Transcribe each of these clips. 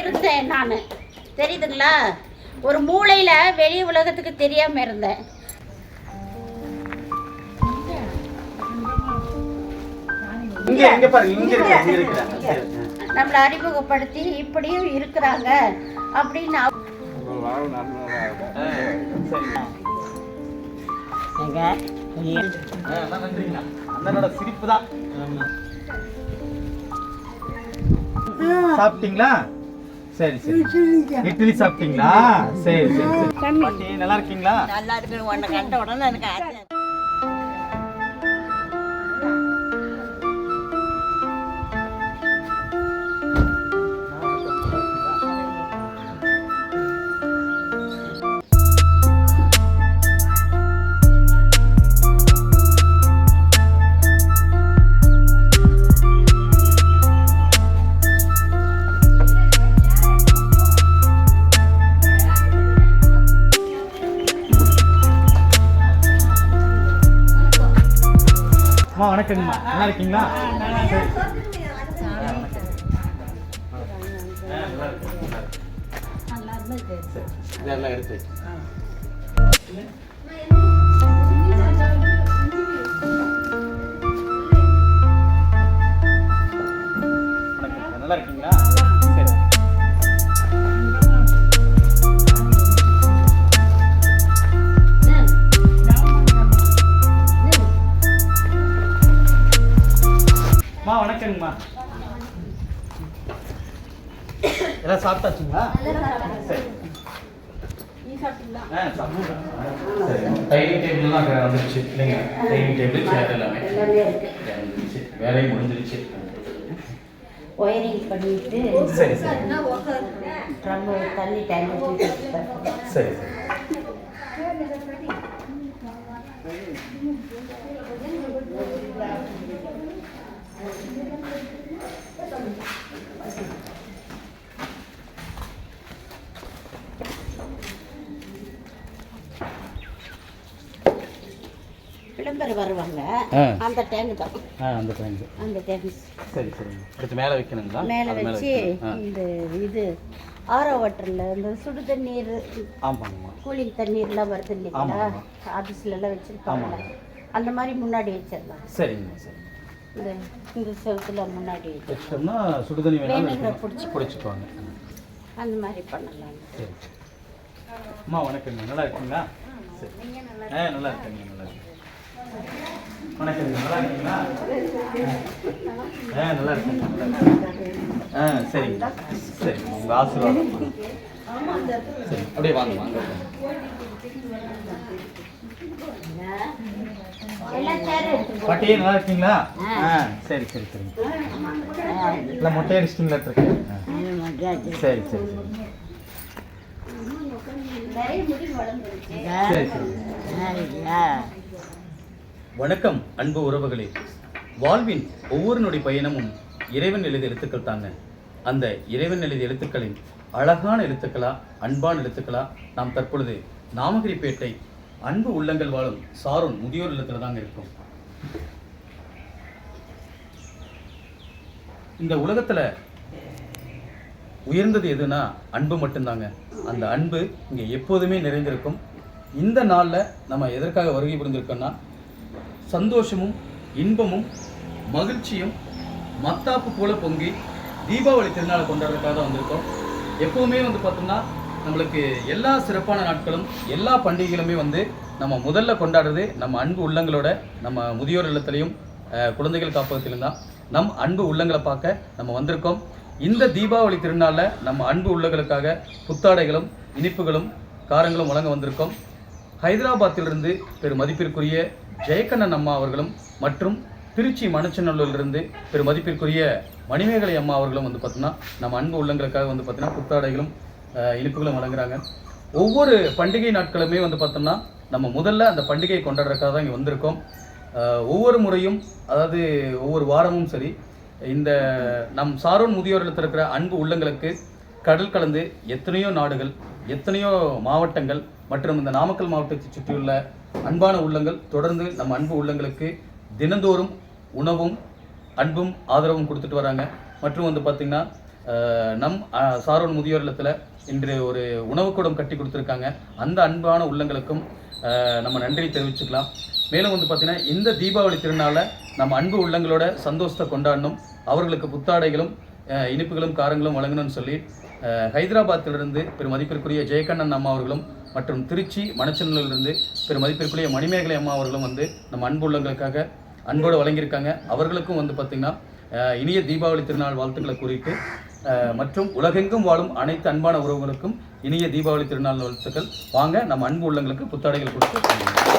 இருந்தேன் நான். தெரியுதுங்களா? ஒரு மூளையில வெளி உலகத்துக்கு தெரியாம இருந்தேன். இங்க இங்க பாருங்க இங்க இருக்கு இங்க இருக்கு. சரி. நம்மளை அறிமுகப்படுத்தி இப்படியும் இருக்கிறாங்க அப்படின்னு சிரிப்பு தான் சாப்பிட்டீங்களா? சரி சரி. இட்லி சாப்பிட்டீங்களா? சரி சரி நல்லா இருக்கீங்களா? நல்லா இருக்கு. உன்னை கண்ட உடனே எனக்கு வணக்கங்கம்மா நல்லா இருக்கீங்களா சரி. நல்லா சரி, இதெல்லாம் எடுத்து நல்லா இருக்கீங்களா எல்லாம் சாப்பிட்டாச்சுங்களா. டைனிங் டேபிள்லாம் அங்கே வந்துருச்சு. இல்லைங்க டைனிங் டேபிள் சேர் எல்லாமே. எல்லாமே இருக்கு. வந்துருச்சு. வேலையும் முடிஞ்சிருச்சு. ஒயரிங் பண்ணிட்டு சரி சரி. ட்ரம் டேங்க் தூக்கிட்டு சரி சரி வருவாங்க ஆ. அந்த டேங்க் தான். ஆ அந்த டைம் அந்த டேங்க் சரி சரி. அடுத்து மேலே வைக்கணுங்களா? மேலே வச்சு. இந்த இது ஆரோ வாட்டரில் இந்த சுடு தண்ணீர் ஆமாங்கம்மா கூலிங் தண்ணீர்லாம் வருது இல்லைங்களா? ஆமாம்மா. ஆஃபீஸ்ல எல்லாம் வச்சுருப்பாங்க. அந்த மாதிரி முன்னாடி வச்சிடலாம். சரிங்கம்மா சரி. இந்த இந்த செவத்துல முன்னாடி வச்சு. வச்சிட்டோம்னா சுடுதண்ணி வேணாலும் வேணுங்கிற வைக்கலாம். பிடிச்சி பிடிச்சிக்குவாங்க அந்த மாதிரி பண்ணலாம். சரி அம்மா வணக்கங்க நல்லா இருக்கீங்களா? சரி. ஆ நல்லா இருக்கேங்க நல்லா இருக்கேன். வணக்கங்க நல்லா இருக்கீங்களா? ஆ நல்லா இருக்கேன். ஆ சரிங்க. சரி உங்கள் ஆசீர்வாதம் சரி அப்படியே வாங்க வாங்க. சேர் பாட்டி நல்லா இருக்கீங்களா? ஆ சரி சரி சரிங்க இல்லை மொட்டை அடிச்சிட்டிங்களா இருக்கு சரி சரி சரி. நிறைய முடி வளர்ந்துருச்சு சரி சரி. வணக்கம் அன்பு உறவுகளே. வாழ்வின் ஒவ்வொரு நொடி பயணமும் இறைவன் எழுதிய எழுத்துக்கள் தாங்க. அந்த இறைவன் எழுதிய எழுத்துக்களின் அழகான எழுத்துக்களா அன்பான எழுத்துக்களா நாம் தற்பொழுது நாமகிரிப்பேட்டை அன்பு உள்ளங்கள் வாழும் சாரோன் முதியோர் இல்லத்தில் தாங்க இருக்கோம். இந்த உலகத்துல உயர்ந்தது எதுனா அன்பு மட்டும்தாங்க. அந்த அன்பு இங்கே எப்போதுமே நிறைந்திருக்கும். இந்த நாளில் நம்ம எதற்காக வருகை புரிந்திருக்கோம்னா சந்தோஷமும் இன்பமும் மகிழ்ச்சியும் மத்தாப்பு போல பொங்கி தீபாவளி திருநாளை கொண்டாடுறதுக்காக தான் வந்திருக்கோம். எப்போவுமே வந்து பார்த்தோம்னா நம்மளுக்கு எல்லா சிறப்பான நாட்களும் எல்லா பண்டிகைகளுமே வந்து நம்ம முதல்ல கொண்டாடுறது நம்ம அன்பு உள்ளங்களோட நம்ம முதியோர் இல்லத்திலையும் குழந்தைகள் காப்பகத்திலும் தான். நம் அன்பு உள்ளங்களை பார்க்க நம்ம வந்திருக்கோம். இந்த தீபாவளி திருநாளில் நம்ம அன்பு உள்ளங்களுக்காக புத்தாடைகளும் இனிப்புகளும் காரங்களும் வழங்க வந்திருக்கோம். ஹைதராபாத்திலிருந்து பெரும் மதிப்பிற்குரிய ஜெயக்கண்ணன் அம்மா அவர்களும் மற்றும் திருச்சி மணச்சநல்லூரிலிருந்து பெரு மதிப்பிற்குரிய மணிமேகலை அம்மா அவர்களும் வந்து பார்த்தோம்னா நம்ம அன்பு உள்ளங்களுக்காக வந்து பார்த்தீங்கன்னா புத்தாடைகளும் இனிப்புகளும் வழங்குறாங்க. ஒவ்வொரு பண்டிகை நாட்களுமே வந்து பார்த்தோம்னா நம்ம முதல்ல அந்த பண்டிகையை கொண்டாடுறதுக்காக தான் இங்கே வந்திருக்கோம். ஒவ்வொரு முறையும் அதாவது ஒவ்வொரு வாரமும் சரி இந்த நம் சாரோன் முதியோர் இருக்கிற அன்பு உள்ளங்களுக்கு கடல் கலந்து எத்தனையோ நாடுகள் எத்தனையோ மாவட்டங்கள் மற்றும் இந்த நாமக்கல் மாவட்டத்தை சுற்றியுள்ள அன்பான உள்ளங்கள் தொடர்ந்து நம்ம அன்பு உள்ளங்களுக்கு தினந்தோறும் உணவும் அன்பும் ஆதரவும் கொடுத்துட்டு வராங்க. மற்றும் வந்து பார்த்திங்கன்னா நம் சாரோன் முதியோர் இல்லத்தில் இன்று ஒரு உணவுக்கூடம் கட்டி கொடுத்துருக்காங்க. அந்த அன்பான உள்ளங்களுக்கும் நம்ம நன்றி தெரிவிச்சுக்கலாம். மேலும் வந்து பார்த்திங்கன்னா இந்த தீபாவளி திருநாளை நம்ம அன்பு உள்ளங்களோட சந்தோஷத்தை கொண்டாடணும். அவர்களுக்கு புத்தாடைகளும் இனிப்புகளும் காரங்களும் வழங்கணும்னு சொல்லி ஹைதராபாத்திலிருந்து பெரும் மதிப்பிற்குரிய ஜெயகண்ணன் அம்மா அவர்களும் மற்றும் திருச்சி மணச்சநல்லூரிலிருந்து பெரும் மதிப்பிற்குரிய மணிமேகலை அம்மா அவர்களும் வந்து நம்ம அன்பு உள்ளங்களுக்காக அன்போடு வழங்கியிருக்காங்க. அவர்களுக்கும் வந்து பார்த்திங்கன்னா இனிய தீபாவளி திருநாள் வாழ்த்துக்களை குறித்து மற்றும் உலகெங்கும் வாழும் அனைத்து அன்பான உறவுகளுக்கும் இனிய தீபாவளி திருநாள் வாழ்த்துக்கள். வாங்க நம்ம அன்பு உள்ளங்களுக்கு புத்தாடைகள் கொடுத்து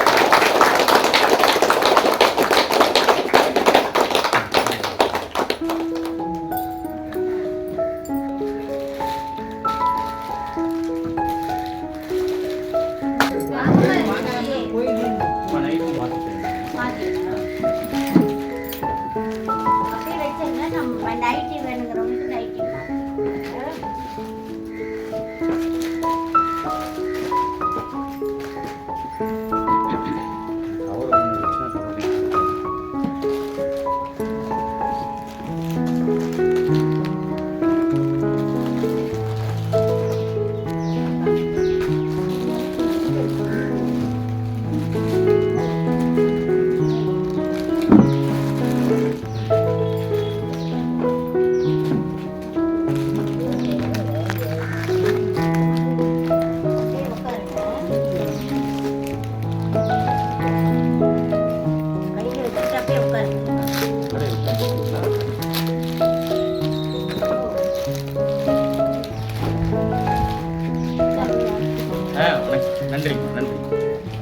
நன்றி நன்றி.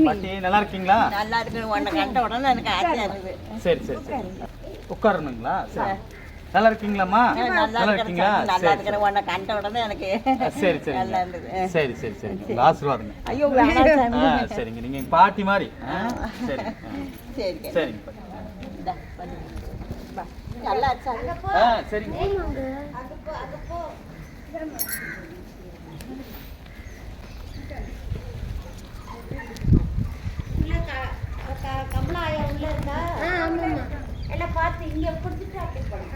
பாட்டி நல்லா இருக்கீங்களா? நல்லா இருக்கு உன்னை கண்ட உடனே எனக்கு ஆசையா இருக்குது சரி சரி சரி. உட்காரணுங்களா? சரி. நல்லா இருக்கீங்களாம்மா? நல்லா இருக்கீங்களா? நல்லா சரி. இருக்கிற உன்னை கண்ட உடனே எனக்கு சரி சரி நல்லா இருந்தது. சரி சரி சரி. உங்க ஆசீர்வாதங்க. ஐயோ சரிங்க. நீங்க எங்க பாட்டி மாதிரி. ஆ, சரி. ஆ, சரிங்க. நல்லா சரிங்க உள்ள க- க- கமலா ஆயா உள்ள இருக்கா எல்லாம் பார்த்து இங்க பிடிச்சிட்டு அப்படி போடும்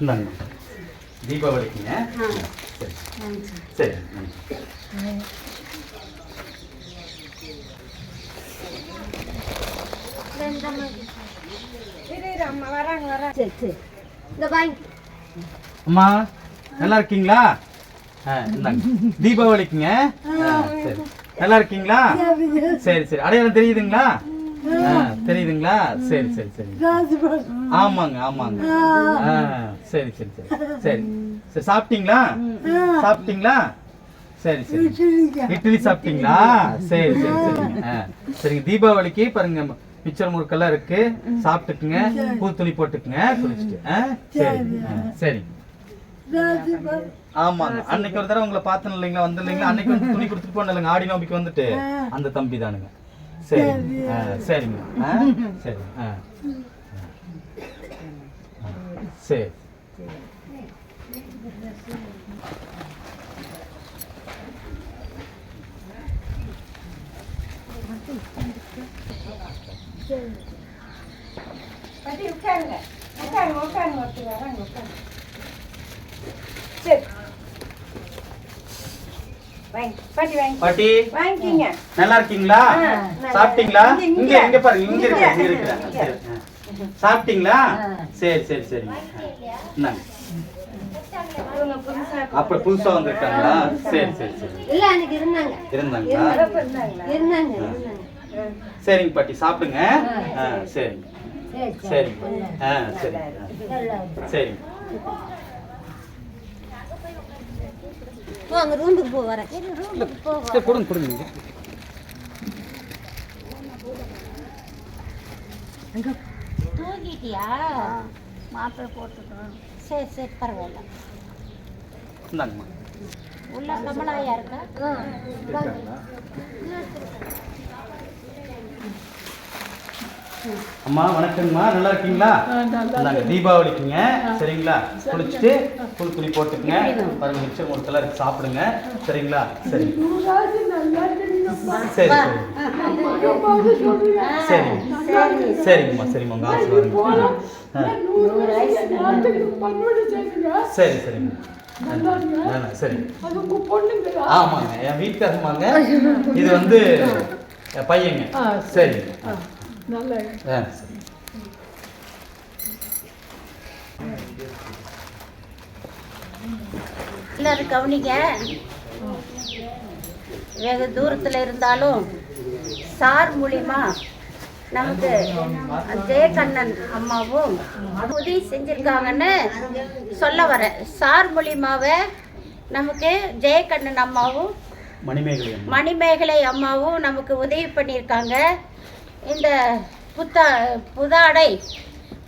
இந்தாங்க. தீபாவளிக்குங்க. சரி. சரி சரி சரி. இந்த வாங்கி அம்மா நல்லா இருக்கீங்களா? ஆ தீபாவளிக்குங்க. ஆ, சரி. நல்லா இருக்கீங்களா? சரி சரி. அடையாளம் தெரியுதுங்களா? ஆ, தெரியுதுங்களா? சரி சரி சரி. ஆமாங்க ஆமாங்க. ஆ, சரி சரி சரி. சரி. சரி சாப்பிட்டீங்களா? சாப்பிட்டீங்களா? சரி சரி. இட்லி சாப்பிட்டீங்களா? சரி சரி சரிங்க ஆ, சரிங்க. தீபாவளிக்கு பாருங்க மிச்சர் முறுக்கெல்லாம் இருக்கு. சாப்பிட்டுக்குங்க. பூ துணி போட்டுக்குங்க. குளிச்சுட்டு சரி. சரிங்க ஆமாங்க. அன்னைக்கு ஒரு தடவை உங்களை பார்த்தேன் இல்லைங்களா? வந்து இல்லைங்களா அன்னைக்கு வந்து துணி கொடுத்துட்டு போன இல்லைங்க. ஆடி நோம்பிக்கு வந்துட்டு. அந்த தம்பி தானுங்க சரி. சரிங்க. சரி. சரி. பாட்டி உட்காருங்க உட்காருங்க உட்காருங்க ஒருத்தர் வராங்க உட்காருங்க சரி வாங்க பாட்டி வாங்க பாட்டி வாங்கிக்கிங்க நல்லா இருக்கீங்களா சாப்பிட்டீங்களா இங்க, இங்க பாருங்க இங்க இருக்கு இங்க. இருக்கு. சரி. சாப்பிட்டீங்களா? சரி சரி இல்லையா இந்தாங்க. அப்ப புதுசா வந்திருக்காங்களா? சரி சரி சரி. இல்ல அன்னைக்கு இருந்தாங்க. இருந்தாங்களா? இருந்தாங்க இருந்தாங்க. சரிங்க பாட்டி சாப்பிடுங்க. ஆ சரிங்க. சரிங்க. ஆ சரி சரிங்க. போ அங்க ரூமுக்கு போ வரேன். சரி கொடுங்க கொடுங்க. நீங்க. தூங்கிட்டியா? மாப்பிள்ளை போட்டுக்கிறோம் சரி சரி பரவாயில்ல. இந்தாங்கம்மா. உள்ள கமலாயா இருக்கா? அம்மா வணக்கங்கம்மா நல்லா இருக்கீங்களா? நாங்க தீபாவளிக்குங்க. சரிங்களா? குளிச்சுட்டு புது துணி போட்டுக்குங்க. பாருங்க மிச்சம் மூணு இருக்கு. சாப்பிடுங்க. சரிங்களா? சரி. சரி சரி. சரி. சரிங்கம்மா சரிம்மா உங்க ஆசீர்வாதம் ஆ. சரி சரிங்க ஆ, சரி. ஆமாங்க. என் வீட்டுக்காரமாங்க இது வந்து என் பையங்க. சரி. சரி எல்லாரும் கவனிங்க? வெகு தூரத்தில் இருந்தாலும் சார் மூலியமா நமக்கு ஜெயகண்ணன் அம்மாவும் உதவி செஞ்சிருக்காங்கன்னு சொல்ல வரேன். சார் மூலியமாவே நமக்கு ஜெயகண்ணன் அம்மாவும் மணிமேகலை. மணிமேகலை அம்மாவும் நமக்கு உதவி பண்ணியிருக்காங்க. இந்த புத்தா புதாடை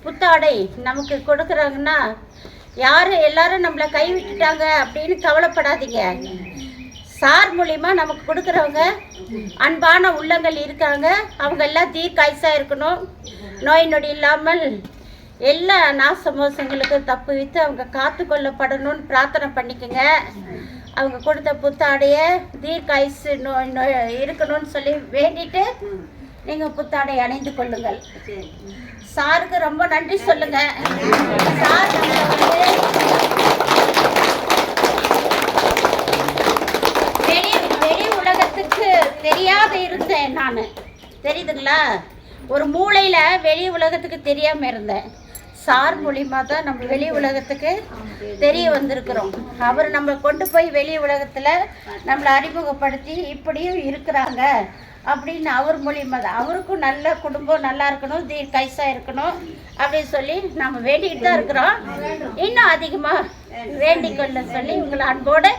புத்தாடை நமக்கு கொடுக்குறாங்கன்னா யார் எல்லாரும் நம்மளை கைவிட்டுட்டாங்க அப்படின்னு கவலைப்படாதீங்க. சார் மூலிமா நமக்கு கொடுக்குறவங்க அன்பான உள்ளங்கள் இருக்காங்க. அவங்க எல்லாம் தீர்க்காய்ச்சாக இருக்கணும். நோய் நொடி இல்லாமல் எல்லா நாச மோசங்களுக்கும் தப்பு வைத்து அவங்க காத்து கொள்ளப்படணும்னு பிரார்த்தனை பண்ணிக்கோங்க. அவங்க கொடுத்த புத்தாடைய தீர்க்காயுசு நோய் நோய் இருக்கணும்னு சொல்லி வேண்டிட்டு நீங்கள் புத்தாடை அணிந்து கொள்ளுங்கள். சாருக்கு ரொம்ப நன்றி சொல்லுங்க. சார் வந்து வெளி வெளி உலகத்துக்கு தெரியாத இருந்தேன் நான். தெரியுதுங்களா? ஒரு மூளையில் வெளி உலகத்துக்கு தெரியாமல் இருந்தேன். சார் மூலியமாக தான் நம்ம வெளி உலகத்துக்கு தெரிய வந்திருக்கிறோம். அவர் நம்ம கொண்டு போய் வெளி உலகத்தில் நம்மளை அறிமுகப்படுத்தி இப்படியும் இருக்கிறாங்க. அப்படின்னு அவர் மூலியமாக தான். அவருக்கும் நல்ல குடும்பம் நல்லா இருக்கணும் தீர்க்காய்ஸாக இருக்கணும் அப்படின்னு சொல்லி நம்ம வேண்டிக்கிட்டு தான் இருக்கிறோம். இன்னும் அதிகமாக வேண்டிக் கொள்ள சொல்லி உங்களை அன்போடு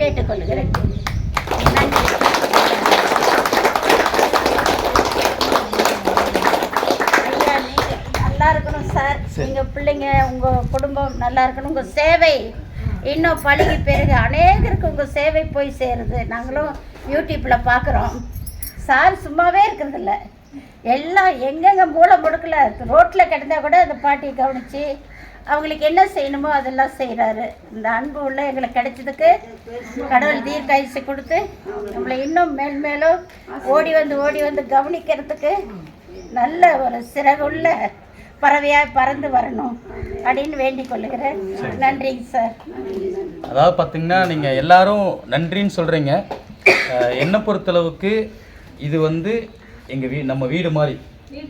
கேட்டுக்கொள்கிறேன். நல்லா இருக்கணும் சார். நீங்க பிள்ளைங்க உங்க குடும்பம் நல்லா இருக்கணும். உங்க சேவை இன்னும் பழகி பெருக. அநேகருக்கு உங்க சேவை போய் சேருது. நாங்களும் யூடியூப்ல பார்க்குறோம் சார் சும்மாவே இருக்கிறதில்ல. எல்லாம் எங்கெங்க மூளை முடுக்கல ரோட்டில் கிடந்தா கூட அந்த பாட்டியை கவனித்து அவங்களுக்கு என்ன செய்யணுமோ அதெல்லாம் செய்கிறாரு இந்த அன்பு உள்ள எங்களுக்கு கிடைச்சதுக்கு கடவுள் தீர்க்காயுசை கொடுத்து நம்மளை இன்னும் மேல் மேலும் ஓடி வந்து ஓடி வந்து கவனிக்கிறதுக்கு நல்ல ஒரு சிறகுள்ள பறவையாக பறந்து வரணும் அப்படின்னு வேண்டிக் கொள்ளுகிறேன். நன்றிங்க சார். அதாவது பார்த்தீங்கன்னா நீங்கள் எல்லாரும் நன்றின்னு சொல்கிறீங்க என்னை பொறுத்தளவுக்கு இது வந்து எங்கள் வீ நம்ம வீடு மாதிரி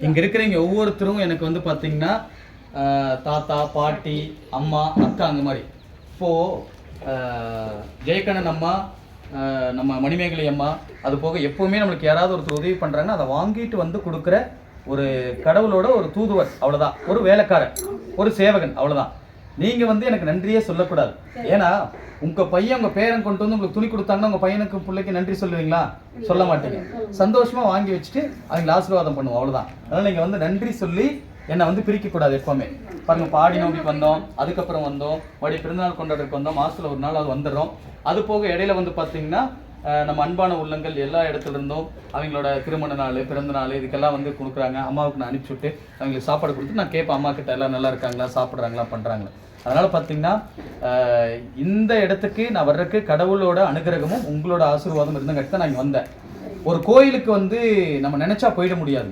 இங்கே இருக்கிறவங்க ஒவ்வொருத்தரும் எனக்கு வந்து பார்த்தீங்கன்னா தாத்தா பாட்டி அம்மா அக்கா அந்த மாதிரி இப்போது ஜெயக்கண்ணன் அம்மா நம்ம மணிமேகலை அம்மா அது போக எப்போவுமே நம்மளுக்கு யாராவது ஒருத்தர் உதவி பண்ணுறாங்கன்னா அதை வாங்கிட்டு வந்து கொடுக்குற ஒரு கடவுளோட ஒரு தூதுவர் அவ்வளோதான் ஒரு வேலைக்காரன் ஒரு சேவகன் அவ்வளோதான் நீங்க வந்து எனக்கு நன்றியே சொல்லக்கூடாது. ஏன்னா உங்க பையன் உங்க பேரன் கொண்டு வந்து உங்களுக்கு துணி கொடுத்தாங்கன்னா உங்க பையனுக்கு பிள்ளைக்கு நன்றி சொல்லுவீங்களா? சொல்ல மாட்டீங்க. சந்தோஷமா வாங்கி வச்சுட்டு அவங்களை ஆசீர்வாதம் பண்ணுவோம் அவ்வளவுதான். அதனால நீங்க வந்து நன்றி சொல்லி என்னை வந்து பிரிக்க கூடாது எப்பவுமே. பாருங்க பாடி நோம்பிக்கு வந்தோம் அதுக்கப்புறம் வந்தோம் மறுபடியும் பிறந்தநாள் கொண்டாடுறதுக்கு வந்தோம் மாசத்துல ஒரு நாள் அது வந்துடுறோம். அது போக இடையில வந்து பாத்தீங்கன்னா அஹ், நம்ம அன்பான உள்ளங்கள் எல்லா இடத்துல இருந்தும் அவங்களோட திருமண நாள் பிறந்த நாள் இதுக்கெல்லாம் வந்து கொடுக்குறாங்க. அம்மாவுக்கு நான் அனுப்பிச்சி விட்டு அவங்களுக்கு சாப்பாடு கொடுத்து நான் கேட்பேன் அம்மா கிட்ட எல்லாம் நல்லா இருக்காங்களா சாப்பிட்றாங்களா பண்ணுறாங்களா அதனால் பார்த்தீங்கன்னா இந்த இடத்துக்கு நான் வர்றதுக்கு கடவுளோட அனுகிரகமும் உங்களோட ஆசீர்வாதம் இருந்தங்காட்டி தான் நான் இங்கே வந்தேன். ஒரு கோயிலுக்கு வந்து நம்ம நினைச்சா போயிட முடியாது.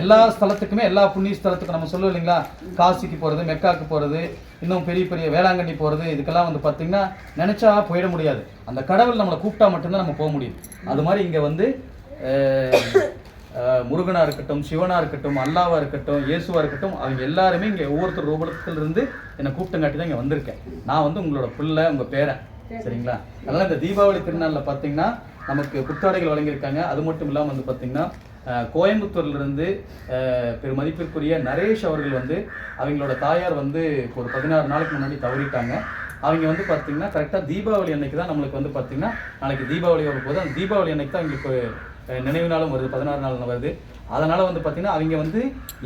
எல்லா ஸ்தலத்துக்குமே எல்லா புண்ணிய ஸ்தலத்துக்கும் நம்ம சொல்லுவோம் இல்லைங்களா? காசிக்கு போகிறது மெக்காக்கு போகிறது இன்னும் பெரிய பெரிய வேளாங்கண்ணி போகிறது இதுக்கெல்லாம் வந்து பார்த்தீங்கன்னா நினச்சா போயிட முடியாது. அந்த கடவுள் நம்மளை கூப்பிட்டா மட்டும்தான் நம்ம போக முடியும். அது மாதிரி இங்கே வந்து அஹ், அஹ், முருகனா இருக்கட்டும் சிவனா இருக்கட்டும் அல்லாவா இருக்கட்டும் இயேசுவா இருக்கட்டும் அவங்க எல்லாருமே இங்கே ஒவ்வொருத்தர் ரூபத்துல இருந்து என்னை கூப்பிட்டங்காட்டி தான் இங்கே வந்திருக்கேன். நான் வந்து உங்களோட பிள்ளை உங்கள் பேரன். சரிங்களா? அதனால் இந்த தீபாவளி திருநாளில் பார்த்தீங்கன்னா நமக்கு புத்தாடைகள் வழங்கியிருக்காங்க. அது மட்டும் இல்லாமல் வந்து பார்த்தீங்கன்னா அஹ், கோயம்புத்தூர்ல இருந்து அஹ், பெருமதிப்பிற்குரிய நரேஷ் அவர்கள் வந்து அவங்களோட தாயார் வந்து ஒரு பதினாறு நாளைக்கு முன்னாடி தவறிட்டாங்க. அவங்க வந்து பார்த்தீங்கன்னா கரெக்டாக தீபாவளி அன்னைக்கு தான் நம்மளுக்கு வந்து பார்த்தீங்கன்னா நாளைக்கு தீபாவளி வரும்போது அந்த தீபாவளி அன்னைக்கு தான் அவங்களுக்கு அஹ், நினைவு நாளும் வருது பதினாறு நாள் வருது. அதனால் வந்து பார்த்திங்கன்னா அவங்க வந்து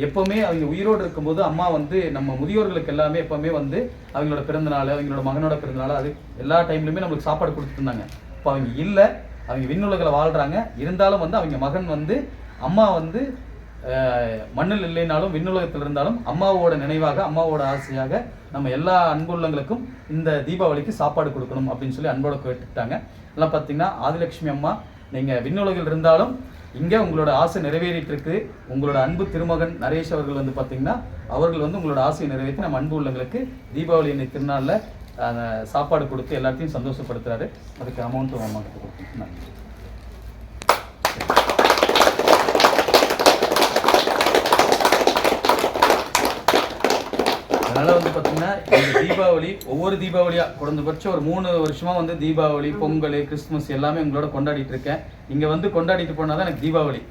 எப்போவுமே அவங்க உயிரோடு இருக்கும்போது அம்மா வந்து நம்ம முதியோர்களுக்கு எல்லாமே எப்போவுமே வந்து அவங்களோட பிறந்தநாள் அவங்களோட மகனோட பிறந்தநாள் அது எல்லா டைம்லையுமே நம்மளுக்கு சாப்பாடு கொடுத்துருந்தாங்க இப்போ அவங்க இல்லை அவங்க விண்ணுலகில் வாழ்கிறாங்க இருந்தாலும் வந்து அவங்க மகன் வந்து அம்மா வந்து மண்ணில் இல்லைனாலும் விண்ணுலகத்தில் இருந்தாலும் அம்மாவோட நினைவாக அம்மாவோட ஆசையாக நம்ம எல்லா அன்புள்ளங்களுக்கும் இந்த தீபாவளிக்கு சாப்பாடு கொடுக்கணும் அப்படின்னு சொல்லி அன்போட கேட்டுட்டாங்க. எல்லாம் பார்த்தீங்கன்னா ஆதிலட்சுமி அம்மா நீங்கள் விண்ணுலகில் இருந்தாலும் இங்கே உங்களோட ஆசை நிறைவேறிட்டு இருக்கு உங்களோட அன்பு திருமகன் நரேஷ் அவர்கள் வந்து பார்த்தீங்கன்னா அவர்கள் வந்து உங்களோட ஆசையை நிறைவேற்றி நம்ம அன்பு உள்ளங்களுக்கு தீபாவளி அன்னை திருநாளில் அந்த சாப்பாடு கொடுத்து எல்லாத்தையும் சந்தோஷப்படுத்துறாரு. அதுக்கு அமௌண்ட்டும் அமௌண்ட் கிட்ட நன்றி. அதனால் வந்து பார்த்தீங்கன்னா இந்த தீபாவளி ஒவ்வொரு தீபாவளியாக குறைந்தபட்சம் ஒரு மூணு வருஷமாக வந்து தீபாவளி பொங்கல் கிறிஸ்துமஸ் எல்லாமே உங்களோட கொண்டாடிட்டு இருக்கேன். நீங்கள் வந்து கொண்டாடிட்டு போனால் தான் எனக்கு தீபாவளி.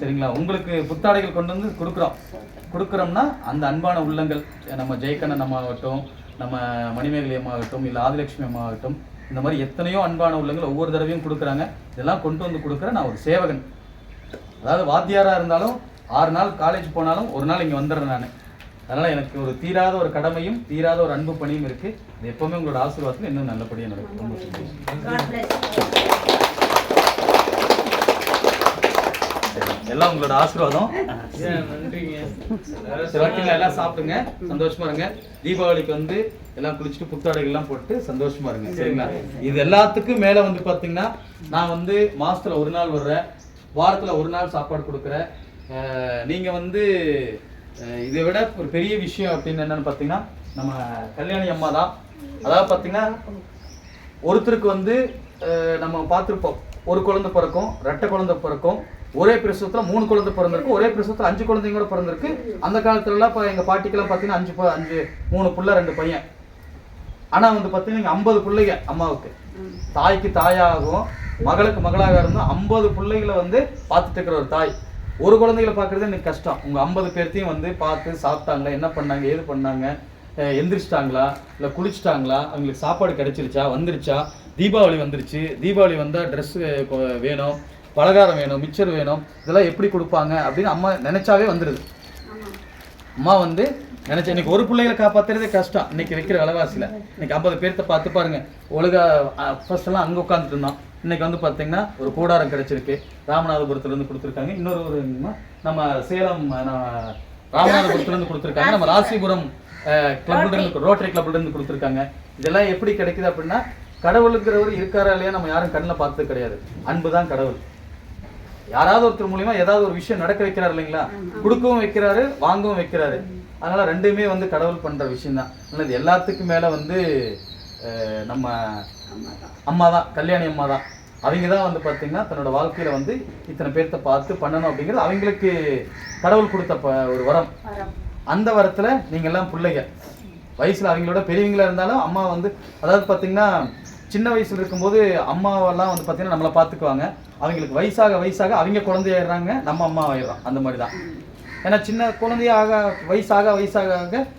சரிங்களா? உங்களுக்கு புத்தாடைகள் கொண்டு வந்து கொடுக்குறோம். கொடுக்குறோம்னா அந்த அன்பான உள்ளங்கள் நம்ம ஜெயக்கண்ணன் அம்மா ஆகட்டும் நம்ம மணிமேகலை அம்மா ஆகட்டும் இல்லை ஆதிலட்சுமி அம்மா ஆகட்டும் இந்த மாதிரி எத்தனையோ அன்பான உள்ளங்கள் ஒவ்வொரு தடவையும் கொடுக்குறாங்க. இதெல்லாம் கொண்டு வந்து கொடுக்குற நான் ஒரு சேவகன். அதாவது வாத்தியாராக இருந்தாலும் ஆறு நாள் காலேஜ் போனாலும் ஒரு நாள் இங்கே வந்துடுறேன் நான். அதனால எனக்கு ஒரு தீராத ஒரு கடமையும் தீராத ஒரு அன்பு பணியும் இருக்கு. இது எப்பவுமே உங்களோட ஆசீர்வாதத்துல இன்னும் நல்லபடியா நடக்கும். ரொம்ப சந்தோஷம். எல்லாம் உங்களோட ஆசீர்வாதம். சரி ஓகேங்களா எல்லாம் சாப்பிடுங்க சந்தோஷமா இருங்க. தீபாவளிக்கு வந்து எல்லாம் குளிச்சுட்டு புத்தாடைகள் எல்லாம் போட்டு சந்தோஷமா இருங்க சரிங்களா? இது எல்லாத்துக்கும் மேல வந்து பாத்தீங்கன்னா நான் வந்து மாசத்துல ஒரு நாள் வர்றேன். வாரத்துல ஒரு நாள் சாப்பாடு கொடுக்குறேன். அஹ் நீங்க வந்து இதை விட ஒரு பெரிய விஷயம் அப்படின்னு என்னன்னு பார்த்தீங்கன்னா நம்ம கல்யாணி அம்மா தான். அதாவது பார்த்தீங்கன்னா ஒருத்தருக்கு வந்து நம்ம பார்த்துருப்போம். ஒரு குழந்தை பிறக்கும் ரெட்டை குழந்தை பிறக்கும் ஒரே பிரசவத்தில் மூணு குழந்தை பிறந்திருக்கு ஒரே பிரசவத்தில் அஞ்சு குழந்தைங்க கூட பிறந்திருக்கு. அந்த காலத்துலலாம் இப்போ எங்கள் பாட்டிக்கெல்லாம் பார்த்தீங்கன்னா அஞ்சு அஞ்சு மூணு பிள்ளை ரெண்டு பையன். ஆனால் வந்து பார்த்தீங்கன்னா ஐம்பது பிள்ளைங்க அம்மாவுக்கு. தாய்க்கு தாயாகவும் மகளுக்கு மகளாக இருந்தும் ஐம்பது பிள்ளைகளை வந்து பார்த்துட்டு இருக்கிற ஒரு தாய். ஒரு குழந்தைகளை பார்க்குறது எனக்கு கஷ்டம். உங்கள் ஐம்பது பேர்த்தையும் வந்து பார்த்து சாப்பிட்டாங்களா? என்ன பண்ணாங்க? ஏது பண்ணாங்க? எந்திரிச்சிட்டாங்களா? இல்லை குளிச்சிட்டாங்களா? அவங்களுக்கு சாப்பாடு கிடச்சிருச்சா? வந்துருச்சா? தீபாவளி வந்துருச்சு. தீபாவளி வந்தால் ட்ரெஸ்ஸு வேணும். பலகாரம் வேணும். மிச்சர் வேணும். இதெல்லாம் எப்படி கொடுப்பாங்க? அப்படின்னு அம்மா நினச்சாவே வந்துடுது அம்மா வந்து நினச்சேன் இன்னைக்கு ஒரு பிள்ளைகளை காப்பாத்துறதே கஷ்டம். இன்னைக்கு வைக்கிற விலைவாசியில். இன்னைக்கு ஐம்பது பேர்த்த பார்த்து பாருங்கள் ஒழுகா ஃபர்ஸ்ட் அங்கே உட்காந்துட்டு இருந்தோம் இன்னைக்கு வந்து பார்த்தீங்கன்னா ஒரு கூடாரம் கிடைச்சிருக்கு. ராமநாதபுரத்துல இருந்து கொடுத்துருக்காங்க. இன்னொரு ஒரு நம்ம சேலம் ராமநாதபுரத்துல இருந்து கொடுத்துருக்காங்க. நம்ம ராசிபுரம் கிளப்ல இருந்து ரோட்டரி கிளப்ல இருந்து கொடுத்துருக்காங்க. இதெல்லாம் எப்படி கிடைக்குது அப்படின்னா கடவுளுங்கிறவர் இருக்காரா இல்லையா நம்ம யாரும் கண்ணில் பார்த்தது கிடையாது. அன்பு தான் கடவுள். யாராவது ஒருத்தர் மூலியமா ஏதாவது ஒரு விஷயம் நடக்க வைக்கிறாரு இல்லைங்களா? கொடுக்கவும் வைக்கிறாரு வாங்கவும் வைக்கிறாரு. அதனால ரெண்டுமே வந்து கடவுள் பண்ற விஷயம் தான் இது எல்லாத்துக்கும் மேல வந்து நம்ம அம்மா தான் கல்யாணி அம்மா தான் அவங்க தான் வந்து பார்த்தீங்கன்னா தன்னோட வாழ்க்கையில வந்து இத்தனை பேர்த்த பார்த்து பண்ணணும் அப்படிங்கிறது அவங்களுக்கு கடவுள் கொடுத்த ப- ஒரு வரம். அந்த வரத்துல நீங்க எல்லாம் பிள்ளைங்க. வயசுல அவங்களோட பெரியவங்களா இருந்தாலும் அம்மா வந்து அதாவது பாத்தீங்கன்னா சின்ன வயசுல இருக்கும்போது அம்மாவெல்லாம் வந்து பாத்தீங்கன்னா நம்மளை பாத்துக்குவாங்க அவங்களுக்கு வயசாக வயசாக அவங்க குழந்தையாயிடுறாங்க நம்ம அம்மா ஆயிடுறோம் அந்த மாதிரி தான் ஏன்னா சின்ன குழந்தையாக வயசாக வயசாக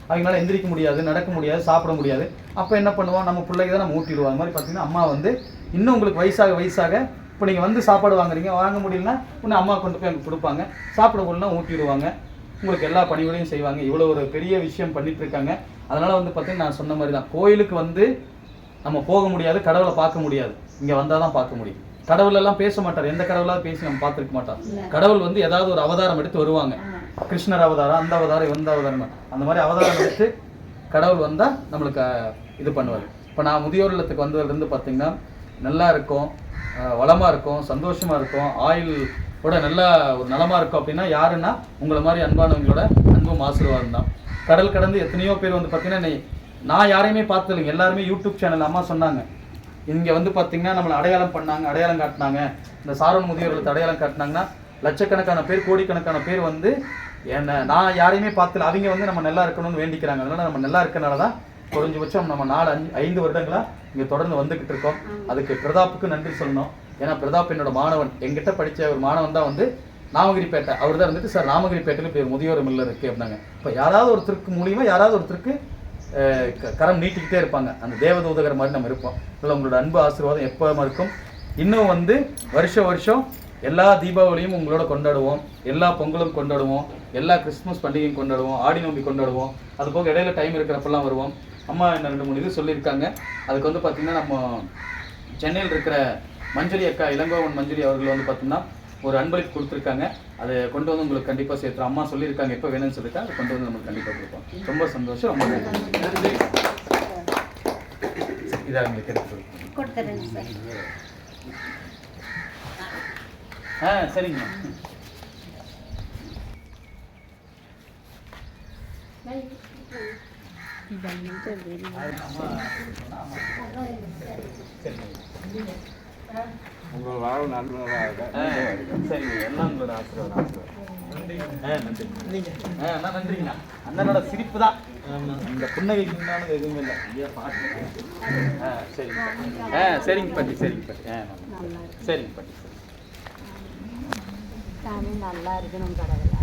அவங்களால எந்திரிக்க முடியாது நடக்க முடியாது சாப்பிட முடியாது. அப்போ என்ன பண்ணுவோம்? நம்ம பிள்ளைங்க தான் நம்ம ஊட்டிடுவோம். அந்த மாதிரி பார்த்தீங்கன்னா அம்மா வந்து இன்னும் உங்களுக்கு வயசாக வயசாக இப்போ நீங்கள் வந்து சாப்பாடு வாங்குறீங்க வாங்க முடியலன்னா இன்னும் அம்மா கொண்டு போய் அங்கே கொடுப்பாங்க. சாப்பிட முடியலன்னா ஊட்டிடுவாங்க. உங்களுக்கு எல்லா பணிகளையும் செய்வாங்க. இவ்வளோ ஒரு பெரிய விஷயம் பண்ணிட்டு இருக்காங்க. அதனால வந்து பார்த்தீங்கன்னா நான் சொன்ன மாதிரி தான் கோயிலுக்கு வந்து நம்ம போக முடியாது கடவுளை பார்க்க முடியாது. இங்கே வந்தால் தான் பார்க்க முடியும். கடவுள் எல்லாம் பேச மாட்டார். எந்த கடவுளாவது பேசி நம்ம பார்த்துருக்க மாட்டோம் கடவுள் வந்து ஏதாவது ஒரு அவதாரம் எடுத்து வருவாங்க. கிருஷ்ணர் அவதாரம் அந்த அவதாரம் இந்த அவதாரம். அந்த மாதிரி அவதாரம் எடுத்து கடவுள் வந்தால் நம்மளுக்கு இது பண்ணுவார். இப்போ நான் முதியோர் இல்லத்துக்கு வந்ததுலேருந்து பார்த்தீங்கன்னா நல்லா இருக்கும் வளமாக இருக்கும் சந்தோஷமாக இருக்கும் ஆயுள் கூட நல்லா ஒரு நலமாக இருக்கும் அப்படின்னா யாருன்னா உங்களை மாதிரி அன்பானவங்களோட அன்பும் ஆசீர்வாதம் தான். கடல் கடந்து எத்தனையோ பேர் வந்து பார்த்தீங்கன்னா நான் யாரையுமே பார்த்ததில்லைங்க. எல்லாருமே யூடியூப் சேனல் அம்மா சொன்னாங்க. இங்கே வந்து பார்த்தீங்கன்னா நம்மளை அடையாளம் பண்ணாங்க அடையாளம் காட்டினாங்க. இந்த சாரோன் முதியோர்களுக்கு அடையாளம் காட்டினாங்கன்னா லட்சக்கணக்கான பேர் கோடிக்கணக்கான பேர் வந்து என்ன நான் யாரையுமே பார்த்துல அவங்க வந்து நம்ம நல்லா இருக்கணும்னு வேண்டிக்கிறாங்க. அதனால நம்ம நல்லா இருக்கனால தான் குறைஞ்சபட்சம் நம்ம நாலு அஞ்சு ஐந்து வருடங்களா இங்க தொடர்ந்து வந்துகிட்டு இருக்கோம். அதுக்கு பிரதாப்புக்கு நன்றி சொல்லணும். ஏன்னா பிரதாப் என்னோட மாணவன். எங்கிட்ட படிச்ச ஒரு மாணவன் தான் வந்து நாமகிரிப்பேட்டை. அவர் தான் இருந்துட்டு சார் நாமகிரிப்பேட்டையில் இப்போ முதியோர் மில்ல இருக்கு அப்படின்னாங்க. இப்போ யாராவது ஒருத்தருக்கு மூலியமா யாராவது ஒருத்தருக்கு கரம் நீட்டிக்கிட்டே இருப்பாங்க. அந்த தேவதூதகர் மாதிரி நம்ம இருப்போம். அதில் உங்களோட அன்பு ஆசீர்வாதம் எப்போ இருக்கும். இன்னும் வந்து வருஷம் வருஷம் எல்லா தீபாவளியும் உங்களோட கொண்டாடுவோம். எல்லா பொங்கலும் கொண்டாடுவோம். எல்லா கிறிஸ்மஸ் பண்டிகையும் கொண்டாடுவோம். ஆடி நோம்பி கொண்டாடுவோம். அது போக இடையில டைம் இருக்கிறப்பெல்லாம் வருவோம். அம்மா என்ன ரெண்டு மூணு இது சொல்லியிருக்காங்க. அதுக்கு வந்து பார்த்திங்கன்னா நம்ம சென்னையில் இருக்கிற மஞ்சளி அக்கா இளங்கோவன் மஞ்சளி அவர்கள் வந்து பார்த்தீங்கன்னா ஒரு அன்பளிப்பு கொடுத்துருக்காங்க. அதை கொண்டு வந்து உங்களுக்கு கண்டிப்பாக சேர்த்துறோம். அம்மா சொல்லியிருக்காங்க எப்போ வேணும்னு சொல்லிட்டு அதை கொண்டு வந்து நம்மளுக்கு கண்டிப்பாக கொடுப்போம். ரொம்ப சந்தோஷம். ரொம்ப நன்றி. இதாக உங்களுக்கு எடுத்து கொடுத்துருங்க சார். ஆ சரிங்கம்மா. உங்கள் வாழ்வு நண்பர்களாக. சரிங்க. எல்லாம் உங்களோட ஆசீர்வாதம் ஆசீர்வாதம். நன்றிங்கண்ணா. அண்ணனோட சிரிப்பு தான். இந்த புன்னகைக்கு உண்டானது எதுவுமே இல்லை. ஐயா பாட்டு. ஆ சரிங்க ஆ சரிங்க பாட்டி சரிங்க பாட்டி. ஆ. சரிங்க பாட்டி சாமி நல்லா இருக்கணும் கடவுளா